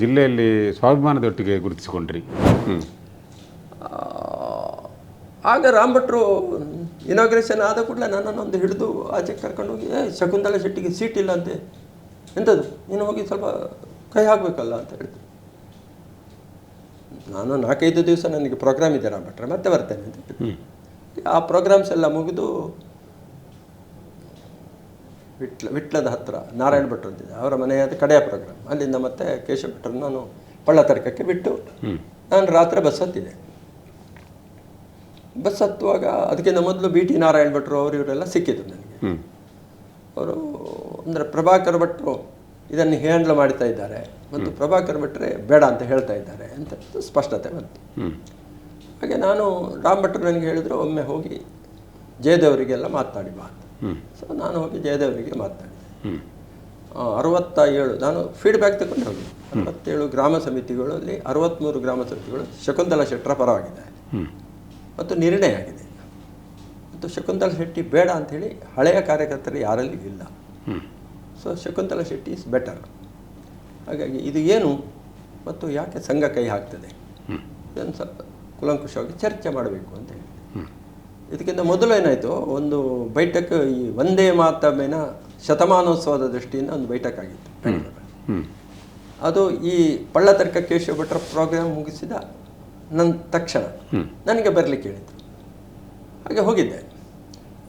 ಜಿಲ್ಲೆಯಲ್ಲಿ ಸ್ವಾಭಿಮಾನದೊಟ್ಟಿಗೆ ಗುರುತಿಸಿಕೊಂಡ್ರಿ. ಆಗ ರಾಮ್ ಭಟ್ರು ಇನಾಗ್ರೇಷನ್ ಆದ ಕೂಡಲೇ ನನ್ನನ್ನೊಂದು ಹಿಡಿದು ಆಚೆ ಕರ್ಕೊಂಡು ಹೋಗಿ ಏ ಶಕುಂತಲ ಶೆಟ್ಟಿಗೆ ಸೀಟ್ ಇಲ್ಲ ಅಂತೆ. ಎಂಥದ್ದು ನೀನು ಹೋಗಿ ಸ್ವಲ್ಪ ಕೈ ಹಾಕಬೇಕಲ್ಲ ಅಂತ ಹೇಳಿದ್ರು. ನಾನು ನಾಲ್ಕೈದು ದಿವಸ ನನಗೆ ಪ್ರೋಗ್ರಾಮ್ ಇದೆ ರಾಮ್ ಭಟ್ರೆ ಮತ್ತೆ ಬರ್ತೇನೆ ಅಂತ ಆ ಪ್ರೋಗ್ರಾಮ್ಸ್ ಎಲ್ಲ ಮುಗಿದು ವಿಟ್ಲ ವಿಟ್ಲದ ಹತ್ರ ನಾರಾಯಣ ಭಟ್ರು ಅಂತಿದ್ದೆ ಅವರ ಮನೆಯಾದ ಕಡೆಯ ಪ್ರೋಗ್ರಾಮ್ ಅಲ್ಲಿಂದ ಮತ್ತೆ ಕೇಶವ ಭಟ್ರನ್ನು ನಾನು ಪಳ್ಳತರ್ಕಕ್ಕೆ ಬಿಟ್ಟು ನಾನು ರಾತ್ರಿ ಬಸ್ ಹತ್ತಿದೆ. ಬಸ್ ಹತ್ತುವಾಗ ಅದಕ್ಕಿಂತ ಮೊದಲು ಬಿ ಟಿ ನಾರಾಯಣ ಭಟ್ರು ಅವರು ಇವರೆಲ್ಲ ಸಿಕ್ಕಿದ್ರು ನನಗೆ. ಅವರು ಅಂದರೆ ಪ್ರಭಾಕರ್ ಭಟ್ರು ಇದನ್ನು ಹ್ಯಾಂಡ್ಲ್ ಮಾಡ್ತಾ ಇದ್ದಾರೆ. ಮತ್ತು ಪ್ರಭಾಕರ್ ಭಟ್ರೆ ಬೇಡ ಅಂತ ಹೇಳ್ತಾ ಇದ್ದಾರೆ ಅಂತ ಸ್ಪಷ್ಟತೆ ಬಂತು. ಹಾಗೆ ನಾನು ರಾಮ್ ಭಟ್ರು ನನಗೆ ಹೇಳಿದ್ರು ಒಮ್ಮೆ ಹೋಗಿ ಜಯದೇವರಿಗೆಲ್ಲ ಮಾತಾಡಿ ಬಾ ಅಂತ. ಸೊ ನಾನು ಹೋಗಿ ಜಯದೇವರಿಗೆ ಮಾತಾಡಿದೆ ಅರವತ್ತ ಏಳು ನಾನು ಫೀಡ್ಬ್ಯಾಕ್ ತಗೊಂಡು ಹೋಗಿ ಅರವತ್ತೇಳು ಗ್ರಾಮ ಸಮಿತಿಗಳಲ್ಲಿ ಅರವತ್ತ್ಮೂರು ಗ್ರಾಮ ಸಮಿತಿಗಳು ಶಕುಂತಲಾ ಶೆಟ್ಟರ ಪರವಾಗಿದೆ ಮತ್ತು ನಿರ್ಣಯ ಆಗಿದೆ. ಮತ್ತು ಶಕುಂತಲ ಶೆಟ್ಟಿ ಬೇಡ ಅಂಥೇಳಿ ಹಳೆಯ ಕಾರ್ಯಕರ್ತರು ಯಾರಲ್ಲಿ ಇಲ್ಲ. So Shakuntala Shetty is better ಹಾಗಾಗಿ ಇದು ಏನು ಮತ್ತು ಯಾಕೆ ಸಂಘ ಕೈ ಹಾಕ್ತದೆ? ಇದನ್ನು ಸ್ವಲ್ಪ ಕುಲಂಕುಷವಾಗಿ ಚರ್ಚೆ ಮಾಡಬೇಕು ಅಂತ ಹೇಳಿ. ಇದಕ್ಕಿಂತ ಮೊದಲು ಏನಾಯಿತು ಒಂದು ಬೈಠಕ್ ಈ ಒಂದೇ ಮಾತಮೇನ ಶತಮಾನೋತ್ಸವದ ದೃಷ್ಟಿಯಿಂದ ಒಂದು ಬೈಠಕ್ ಆಗಿತ್ತು. ಅದು ಈ ಪಳ್ಳತರ್ಕ ಕೇಶವ ಭಟ್ರ ಪ್ರೋಗ್ರಾಮ್ ಮುಗಿಸಿದ ನನ್ನ ತಕ್ಷಣ ನನಗೆ ಬರಲಿಕ್ಕೆ ಹೇಳಿದ್ರು. ಹಾಗೆ ಹೋಗಿದ್ದೆ.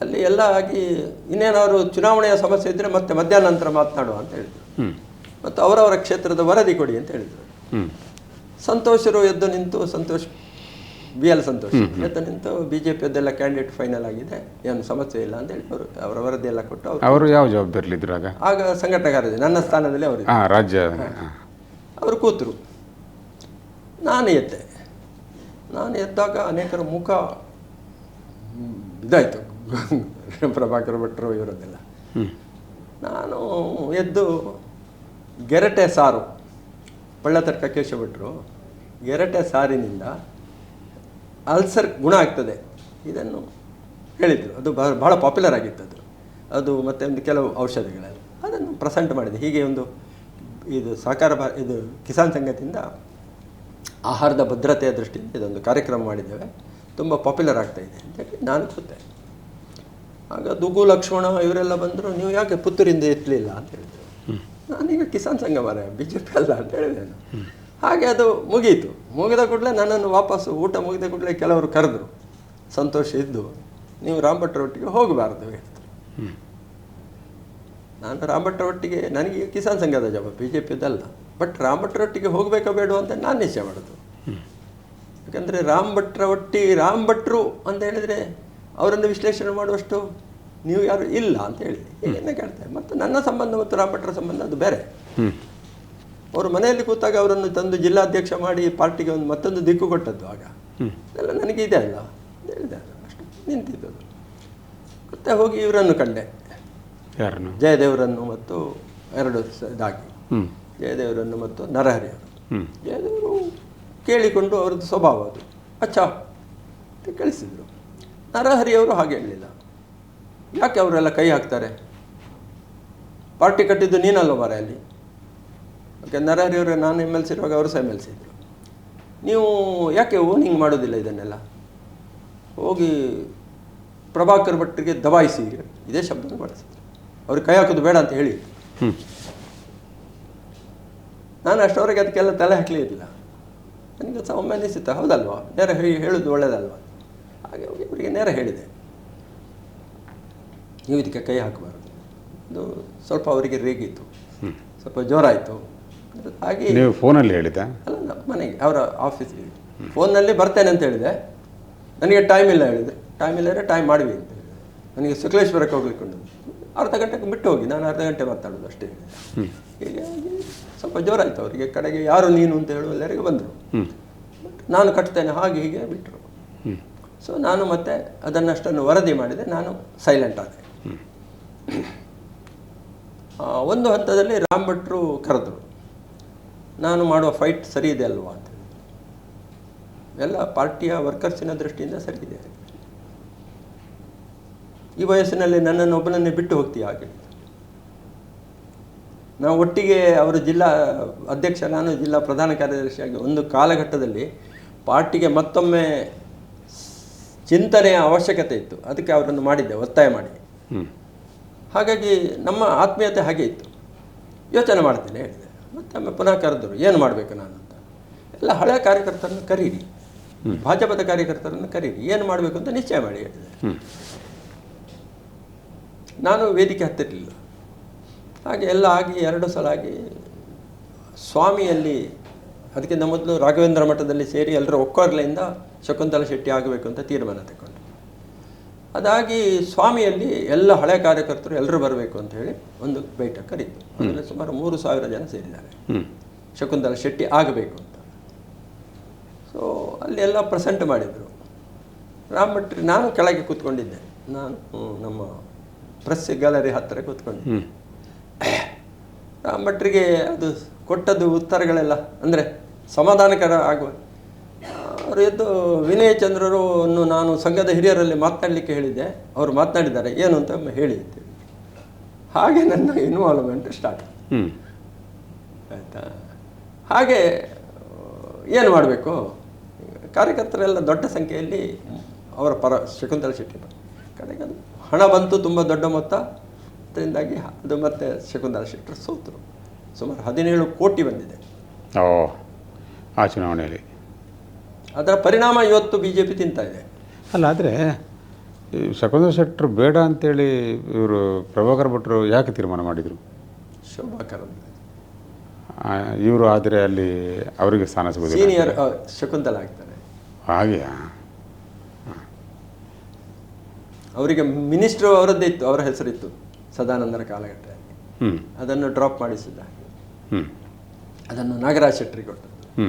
ಅಲ್ಲಿ ಎಲ್ಲ ಆಗಿ ಇನ್ನೇನಾದ್ರು ಚುನಾವಣೆಯ ಸಮಸ್ಯೆ ಇದ್ದರೆ ಮತ್ತೆ ಮಧ್ಯಾಹ್ನ ನಂತರ ಮಾತನಾಡುವ ಅಂತ ಹೇಳಿದರು. ಮತ್ತು ಅವರವರ ಕ್ಷೇತ್ರದ ವರದಿ ಕೊಡಿ ಅಂತ ಹೇಳಿದರು. ಸಂತೋಷರು ಎದ್ದು ನಿಂತು ಸಂತೋಷ್ ಬಿ ಎಲ್ ಸಂತೋಷ್. ಇವತ್ತು ನಿಂತು ಬಿ ಜೆ ಪಿಯದ್ದೆಲ್ಲ ಕ್ಯಾಂಡಿಡೇಟ್ ಫೈನಲ್ ಆಗಿದೆ. ಏನು ಸಮಸ್ಯೆ ಇಲ್ಲ ಅಂತ ಹೇಳಿ ಅವರು ಅವರ ವರದಿ ಎಲ್ಲ ಕೊಟ್ಟು ಅವರು ಅವರು ಯಾವ ಜವಾಬ್ದಾರಿಲಿದ್ರು ಆಗ? ಆಗ ಸಂಘಟನೆಗಾರದೆ ನನ್ನ ಸ್ಥಾನದಲ್ಲಿ ಅವರು ಹಾ ರಾಜ್ಯ. ಅವರು ಕೂತರು. ನಾನು ಎದ್ದೆ. ನಾನು ಎದ್ದಾಗ ಅನೇಕರ ಮುಖ ಇದಾಯಿತು. ಪ್ರಭಾಕರ್ ಭಟ್ರು ಇವರದ್ದೆಲ್ಲ. ನಾನು ಎದ್ದು ಗೆರಟೆ ಸಾರು ಪಳ್ಳತರ್ಕ ಕೇಶವ ಭಟ್ರು ಗೆರಟೆ ಸಾರಿನಿಂದ ಅಲ್ಸರ್ ಗುಣ ಆಗ್ತದೆ. ಇದನ್ನು ಹೇಳಿದರು. ಅದು ಬಹಳ ಭಾಳ ಪಾಪ್ಯುಲರ್ ಆಗಿತ್ತು ಅದು ಅದು ಮತ್ತು ಒಂದು ಕೆಲವು ಔಷಧಿಗಳಲ್ಲಿ. ಅದನ್ನು ಪ್ರೆಸೆಂಟ್ ಮಾಡಿದೆ. ಹೀಗೆ ಒಂದು ಇದು ಸಹಕಾರ ಭಾ ಇದು ಕಿಸಾನ್ ಸಂಘದಿಂದ ಆಹಾರದ ಭದ್ರತೆಯ ದೃಷ್ಟಿಯಿಂದ ಇದೊಂದು ಕಾರ್ಯಕ್ರಮ ಮಾಡಿದ್ದೇವೆ. ತುಂಬ ಪಾಪ್ಯುಲರ್ ಆಗ್ತಾ ಇದೆ ಅಂತೇಳಿ ನಾನು ಕೂತೆ. ಆಗ ದುಗು ಲಕ್ಷ್ಮಣ ಇವರೆಲ್ಲ ಬಂದರು ನೀವು ಯಾಕೆ ಪುತ್ತೂರಿಂದ ಇರಲಿಲ್ಲ ಅಂತ ಹೇಳಿದರು. ನಾನೀಗ ಕಿಸಾನ್ ಸಂಘ ಮಾರ ಬಿ ಜೆ ಪಿ ಅಲ್ಲ ಅಂತ ಹೇಳಿದೆ ನಾನು. ಹಾಗೆ ಅದು ಮುಗೀತು. ಮುಗಿದ ಕೂಡಲೇ ನನ್ನನ್ನು ವಾಪಸ್ಸು ಊಟ ಮುಗಿದ ಕೂಡಲೇ ಕೆಲವರು ಕರೆದ್ರು. ಸಂತೋಷ ಇದ್ದು ನೀವು ರಾಮ್ ಭಟ್ರ ಒಟ್ಟಿಗೆ ಹೋಗಬಾರ್ದು ಹೇಳ್ತಾರೆ ನಾನು ರಾಮ್ ಭಟ್ರ ಒಟ್ಟಿಗೆ ನನಗೆ ಕಿಸಾನ್ ಸಂಘದ ಜವಾಬ್ ಬಿ ಜೆ ಪಿದಲ್ಲ ಬಟ್ ರಾಮ್ ಹೋಗಬೇಕಾ ಒಟ್ಟಿಗೆ ಹೋಗಬೇಕೋ ಬೇಡ ಅಂತ ನಾನು ನಿಶ್ಚಯ ಮಾಡೋದು. ಯಾಕಂದರೆ ರಾಮ್ ಭಟ್ರ ಒಟ್ಟಿ ರಾಮ್ ಭಟ್ರು ಅಂತ ಹೇಳಿದರೆ ಅವರನ್ನು ವಿಶ್ಲೇಷಣೆ ಮಾಡುವಷ್ಟು ನೀವು ಯಾರು ಇಲ್ಲ ಅಂತ ಹೇಳಿ. ಏನೇ ಕೇಳ್ತಾರೆ ಮತ್ತು ನನ್ನ ಸಂಬಂಧ ಮತ್ತು ರಾಮ್ ಭಟ್ರ ಸಂಬಂಧ ಅದು ಬೇರೆ. ಅವರು ಮನೆಯಲ್ಲಿ ಕೂತಾಗ ಅವರನ್ನು ತಂದು ಜಿಲ್ಲಾಧ್ಯಕ್ಷ ಮಾಡಿ ಪಾರ್ಟಿಗೆ ಒಂದು ಮತ್ತೊಂದು ದಿಕ್ಕು ಕೊಟ್ಟದ್ದು ಆಗ. ಎಲ್ಲ ನನಗೆ ಇದೆ ಅಲ್ಲ. ಹೇಳಿದೆ ಅಲ್ಲ ಅಷ್ಟು. ನಿಂತಿದ್ದು ಮತ್ತೆ ಹೋಗಿ ಇವರನ್ನು ಕಂಡೆ. ಯಾರನ್ನು? ಜಯದೇವರನ್ನು ಮತ್ತು ಎರಡು ಇದಾಗಿ. ಜಯದೇವರನ್ನು ಮತ್ತು ನರಹರಿಯವರು ಹ್ಮ್. ಜಯದೇವರು ಕೇಳಿಕೊಂಡು ಅವರದ್ದು ಸ್ವಭಾವ ಅದು. ಅಚ್ಚಾ. ಅಂತ ಕಳಿಸಿದರು. ನರಹರಿಯವರು ಹಾಗೆ ಹೇಳಲಿಲ್ಲ ಯಾಕೆ ಅವರೆಲ್ಲ ಕೈ ಹಾಕ್ತಾರೆ? ಪಾರ್ಟಿ ಕಟ್ಟಿದ್ದು ನೀನಲ್ಲ ಮರ ಅಲ್ಲಿ ಓಕೆ ನರಹರಿಯವರು ನಾನು ಎಂ ಎಲ್ ಸಿ ಇರುವಾಗ ಅವರು ಸಹ ಎಂ ಎಲ್ ಸಿ ಇದ್ದರು ನೀವು ಯಾಕೆ ಓನಿಂಗ್ ಮಾಡೋದಿಲ್ಲ ಇದನ್ನೆಲ್ಲ? ಹೋಗಿ ಪ್ರಭಾಕರ್ ಭಟ್ರಿಗೆ ದಬಾಯಿಸಿ ಇದೇ ಶಬ್ದ ಬಳಸಿದ್ರು ಅವ್ರಿಗೆ ಕೈ ಹಾಕೋದು ಬೇಡ ಅಂತ ಹೇಳಿ. ನಾನು ಅಷ್ಟವರೆಗೆ ಅದಕ್ಕೆಲ್ಲ ತಲೆ ಹಾಕಲಿಲ್ಲ ನನಗೆ ಸಹ ಒಮ್ಮೆ ಅನಿಸಿತ್ತು. ಹೌದಲ್ವಾ? ನೇರ ಹೇಳಿ ಹೇಳೋದು ಒಳ್ಳೇದಲ್ವಾ? ಹಾಗೆ ಹೋಗಿ ಅವರಿಗೆ ನೇರ ಹೇಳಿದೆ. ನೀವು ಇದಕ್ಕೆ ಕೈ ಹಾಕಬಾರ್ದು. ಅದು ಸ್ವಲ್ಪ ಅವರಿಗೆ ರೇಗಿತ್ತು. ಸ್ವಲ್ಪ ಜೋರಾಯಿತು. ಹಾಗೆ ನೀವು ಫೋನಲ್ಲಿ ಹೇಳಿದ್ದೆ. ಅಲ್ಲ ಮನೆಗೆ ಅವರ ಆಫೀಸಿಗೆ ಫೋನ್ನಲ್ಲಿ ಬರ್ತೇನೆ ಅಂತ ಹೇಳಿದೆ. ನನಗೆ ಟೈಮ್ ಇಲ್ಲ ಹೇಳಿದೆ. ಟೈಮ್ ಇಲ್ಲ ಟೈಮ್ ಮಾಡಿ ಅಂತ ನನಗೆ ಶುಕ್ಲೇಶ್ವರಕ್ಕೆ ಹೋಗ್ಲಿಕ್ಕೆ ಉಂಟು. ಅರ್ಧ ಗಂಟೆಗೆ ಬಿಟ್ಟು ಹೋಗಿ. ನಾನು ಅರ್ಧ ಗಂಟೆ ಮಾತಾಡೋದು ಅಷ್ಟೇ. ಹೀಗಾಗಿ ಸ್ವಲ್ಪ ಜೋರಾಯಿತು ಅವರಿಗೆ. ಕಡೆಗೆ ಯಾರು ನೀನು ಅಂತ ಹೇಳುವಲ್ಲರಿಗೆ ಬಂದರು. ಬಟ್ ನಾನು ಕಟ್ತೇನೆ ಹಾಗೆ ಹೀಗೆ ಬಿಟ್ಟರು ಸೊ ನಾನು ಮತ್ತೆ ಅದನ್ನಷ್ಟನ್ನು ವರದಿ ಮಾಡಿದೆ. ನಾನು ಸೈಲೆಂಟ್ ಆದೆ. ಒಂದು ಹಂತದಲ್ಲಿ ರಾಮ್ ಭಟ್ರು ಕರೆದ್ರು. ನಾನು ಮಾಡುವ ಫೈಟ್ ಸರಿ ಇದೆ ಅಲ್ವಾ ಅಂತ. ಎಲ್ಲ ಪಾರ್ಟಿಯ ವರ್ಕರ್ಸಿನ ದೃಷ್ಟಿಯಿಂದ ಸರಿ ಇದೆ. ಈ ವಯಸ್ಸಿನಲ್ಲಿ ನನ್ನನ್ನು ಒಬ್ಬನನ್ನೇ ಬಿಟ್ಟು ಹೋಗ್ತೀಯ ಹಾಗೆ. ನಾವು ಒಟ್ಟಿಗೆ ಅವರು ಜಿಲ್ಲಾ ಅಧ್ಯಕ್ಷ ನಾನು ಜಿಲ್ಲಾ ಪ್ರಧಾನ ಕಾರ್ಯದರ್ಶಿಯಾಗಿ ಒಂದು ಕಾಲಘಟ್ಟದಲ್ಲಿ ಪಾರ್ಟಿಗೆ ಮತ್ತೊಮ್ಮೆ ಚಿಂತನೆಯ ಅವಶ್ಯಕತೆ ಇತ್ತು. ಅದಕ್ಕೆ ಅವರನ್ನು ಮಾಡಿದ್ದೆ ಒತ್ತಾಯ ಮಾಡಿ. ಹಾಗಾಗಿ ನಮ್ಮ ಆತ್ಮೀಯತೆ ಹಾಗೆ ಇತ್ತು. ಯೋಚನೆ ಮಾಡ್ತೇನೆ ಹೇಳಿದೆ ಮತ್ತೊಮ್ಮೆ ಪುನಃ ಕರೆದರು ಏನು ಮಾಡಬೇಕು ನಾನು ಅಂತ? ಎಲ್ಲ ಹಳೆಯ ಕಾರ್ಯಕರ್ತರನ್ನು ಕರೀರಿ. ಭಾಜಪದ ಕಾರ್ಯಕರ್ತರನ್ನು ಕರೀರಿ. ಏನು ಮಾಡಬೇಕು ಅಂತ ನಿಶ್ಚಯ ಮಾಡಿ ಹೇಳಿದೆ ನಾನು ವೇದಿಕೆ ಹತ್ತಿರಲಿಲ್ಲ. ಹಾಗೆ ಎಲ್ಲ ಆಗಿ ಎರಡು ಸಲ ಆಗಿ ಸ್ವಾಮಿಯಲ್ಲಿ ಅದಕ್ಕಿಂತ ಮೊದಲು ರಾಘವೇಂದ್ರ ಮಠದಲ್ಲಿ ಸೇರಿ ಎಲ್ಲರೂ ಒಕ್ಕೊರ್ಲೆಯಿಂದ ಶಕುಂತಲಾ ಶೆಟ್ಟಿ ಆಗಬೇಕು ಅಂತ ತೀರ್ಮಾನ ತಗೊಂಡು ಅದಾಗಿ ಸ್ವಾಮಿಯಲ್ಲಿ ಎಲ್ಲ ಹಳೆ ಕಾರ್ಯಕರ್ತರು ಎಲ್ಲರೂ ಬರಬೇಕು ಅಂತ ಹೇಳಿ ಒಂದು ಬೈಠಕ್ ಕರೀತು ಅದರಲ್ಲಿ ಸುಮಾರು ಮೂರು ಸಾವಿರ ಜನ ಸೇರಿದ್ದಾರೆ. ಶಕುಂತಲ ಶೆಟ್ಟಿ ಆಗಬೇಕು ಅಂತ. ಸೊ ಅಲ್ಲಿ ಎಲ್ಲ ಪ್ರೆಸೆಂಟ್ ಮಾಡಿದರು. ರಾಮ್ ಭಟ್ರಿ ನಾನು ಕೆಳಗೆ ಕೂತ್ಕೊಂಡಿದ್ದೆ. ನಾನು ನಮ್ಮ ಪ್ರೆಸ್ ಗ್ಯಾಲರಿ ಹತ್ತಿರ ಕೂತ್ಕೊಂಡಿದ್ದೆ. ಹ್ಞೂ ರಾಮ್ ಭಟ್ರಿಗೆ ಅದು ಕೊಟ್ಟದ್ದು ಉತ್ತರಗಳೆಲ್ಲ ಅಂದರೆ ಸಮಾಧಾನಕರ ಆಗುವ ಅವರು ಎದ್ದು ವಿನಯ ಚಂದ್ರರು ನಾನು ಸಂಘದ ಹಿರಿಯರಲ್ಲಿ ಮಾತನಾಡಲಿಕ್ಕೆ ಹೇಳಿದ್ದೆ. ಅವರು ಮಾತನಾಡಿದ್ದಾರೆ. ಏನು ಅಂತ ಹೇಳಿದ್ದೆ. ಹೇಳಿ ಹಾಗೆ ನನ್ನ ಇನ್ವಾಲ್ವ್ಮೆಂಟ್ ಸ್ಟಾರ್ಟ್ ಆಯಿತಾ? ಹಾಗೆ ಏನು ಮಾಡಬೇಕು? ಕಾರ್ಯಕರ್ತರೆಲ್ಲ ದೊಡ್ಡ ಸಂಖ್ಯೆಯಲ್ಲಿ ಅವರ ಪರ ಶಕುಂತಲ ಶೆಟ್ಟಿ ಕಡೆಗೆ ಅದು ಹಣ ಬಂತು ತುಂಬ ದೊಡ್ಡ ಮೊತ್ತ. ಅದರಿಂದಾಗಿ ಅದು ಮತ್ತೆ ಶಕುಂತಲ ಶೆಟ್ಟರು ಸೋತರು. ಸುಮಾರು ಹದಿನೇಳು ಕೋಟಿ ಬಂದಿದೆ. ಓ ಆ ಚುನಾವಣೆಯಲ್ಲಿ. ಅದರ ಪರಿಣಾಮ ಇವತ್ತು ಬಿ ಜೆ ಪಿ ತಿಂತಾ ಇದೆ. ಅಲ್ಲ ಆದರೆ ಶಕುಂತಲ ಶೆಟ್ಟರು ಬೇಡ ಅಂತೇಳಿ ಇವರು ಪ್ರಭಾಕರ್ ಭಟ್ರು ಯಾಕೆ ತೀರ್ಮಾನ ಮಾಡಿದರು? ಶೋಭಾಕರ್ ಇವರು ಆದರೆ ಅಲ್ಲಿ ಅವರಿಗೆ ಸ್ಥಾನ ಸಿಗೋದು ಸೀನಿಯರ್ ಶಕುಂತಲ ಆಗ್ತಾರೆ. ಹಾಗೆಯಾ? ಅವರಿಗೆ ಮಿನಿಸ್ಟ್ರು ಅವರದ್ದೇ ಇತ್ತು ಅವರ ಹೆಸರಿತ್ತು ಸದಾನಂದರ ಕಾಲಘಟ್ಟದಲ್ಲಿ. ಹ್ಞೂ ಅದನ್ನು ಡ್ರಾಪ್ ಮಾಡಿಸಿದ್ದ ಹ್ಞೂ ಅದನ್ನು ನಾಗರಾಜ್ ಶೆಟ್ಟರಿಗೆ ಕೊಟ್ಟದ್ದು. ಹ್ಞೂ